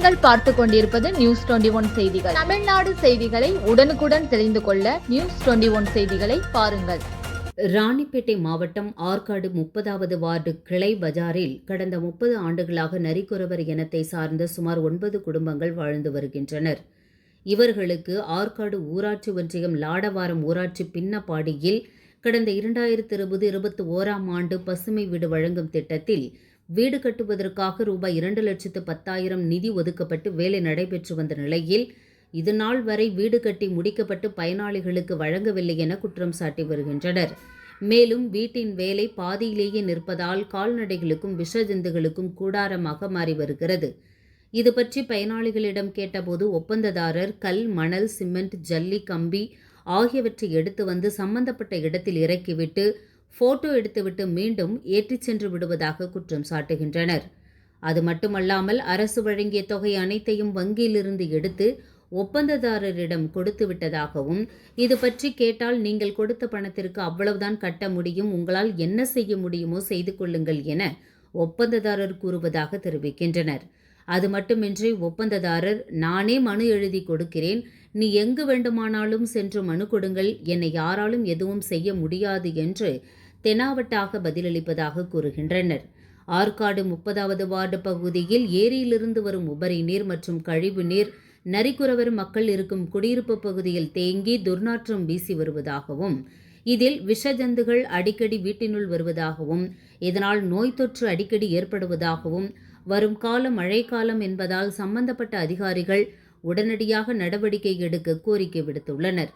பார்த்து கொண்டிருப்பது news twenty one செய்திகள். தமிழ்நாடு செய்திகளை உடனுக்குடன் தெரிந்து கொள்ள நியூஸ் டுவெண்டி ஒன் செய்திகளை பாருங்கள். ராணிப்பேட்டை மாவட்டம் ஆற்காடு முப்பதாவது வார்டு கிளை பஜாரில் கடந்த முப்பது ஆண்டுகளாக நரிக்குறவர் இனத்தை சார்ந்த சுமார் ஒன்பது குடும்பங்கள் வாழ்ந்து வருகின்றனர். இவர்களுக்கு ஆற்காடு ஊராட்சி ஒன்றியம் லாடவாரம் ஊராட்சி பின்னப்பாடியில் கடந்த இரண்டாயிரத்தி இருபது இருபத்தி ஓராம் ஆண்டு பசுமை வீடு வழங்கும் திட்டத்தில் வீடு கட்டுவதற்காக ரூபாய் இரண்டு லட்சத்து பத்தாயிரம் நிதி ஒதுக்கப்பட்டு வேலை நடைபெற்று வந்த நிலையில் இது நாள் வரை வீடு கட்டி முடிக்கப்பட்டு பயனாளிகளுக்கு வழங்கவில்லை என குற்றம் சாட்டி வருகின்றனர். மேலும் வீட்டின் வேலை பாதியிலேயே நிற்பதால் கால்நடைகளுக்கும் விஷஜந்துகளுக்கும் கூடாரமாக மாறி வருகிறது. இது பற்றி பயனாளிகளிடம் கேட்டபோது ஒப்பந்ததாரர் கல் மணல் சிமெண்ட் ஜல்லி கம்பி ஆகியவற்றை எடுத்து வந்து சம்பந்தப்பட்ட இடத்தில் இறக்கிவிட்டு போட்டோ எடுத்துவிட்டு மீண்டும் ஏற்றிச் சென்று விடுவதாக குற்றம் சாட்டுகின்றனர். அது மட்டுமல்லாமல் அரசு வழங்கிய தொகை அனைத்தையும் வங்கியிலிருந்து எடுத்து ஒப்பந்ததாரரிடம் கொடுத்து விட்டதாகவும் இது பற்றி கேட்டால் நீங்கள் கொடுத்த பணத்திற்கு அவ்வளவுதான் கட்ட முடியும் உங்களால் என்ன செய்ய முடியுமோ செய்து கொள்ளுங்கள் என ஒப்பந்ததாரர் கூறுவதாக தெரிவிக்கின்றனர். அது மட்டுமின்றி ஒப்பந்ததாரர் நானே மனு எழுதி கொடுக்கிறேன். நீ எங்கு வேண்டுமானாலும் சென்று மனு கொடுங்கள். என்னை யாராலும் எதுவும் செய்ய முடியாது என்று தெனாவட்டாக பதிலளிப்பதாக கூறுகின்றனர். ஆற்காடு முப்பதாவது வார்டு பகுதியில் ஏரியிலிருந்து வரும் உபரி நீர் மற்றும் கழிவு நீர் நரிக்குறவர் மக்கள் இருக்கும் குடியிருப்பு பகுதியில் தேங்கி துர்நாற்றம் வீசி வருவதாகவும் இதில் விஷஜந்துகள் அடிக்கடி வீட்டினுள் வருவதாகவும் இதனால் நோய் தொற்று அடிக்கடி ஏற்படுவதாகவும் வரும் காலம் மழைக்காலம் என்பதால் சம்பந்தப்பட்ட அதிகாரிகள் உடனடியாக நடவடிக்கை எடுக்க கோரிக்கை விடுத்துள்ளனர்.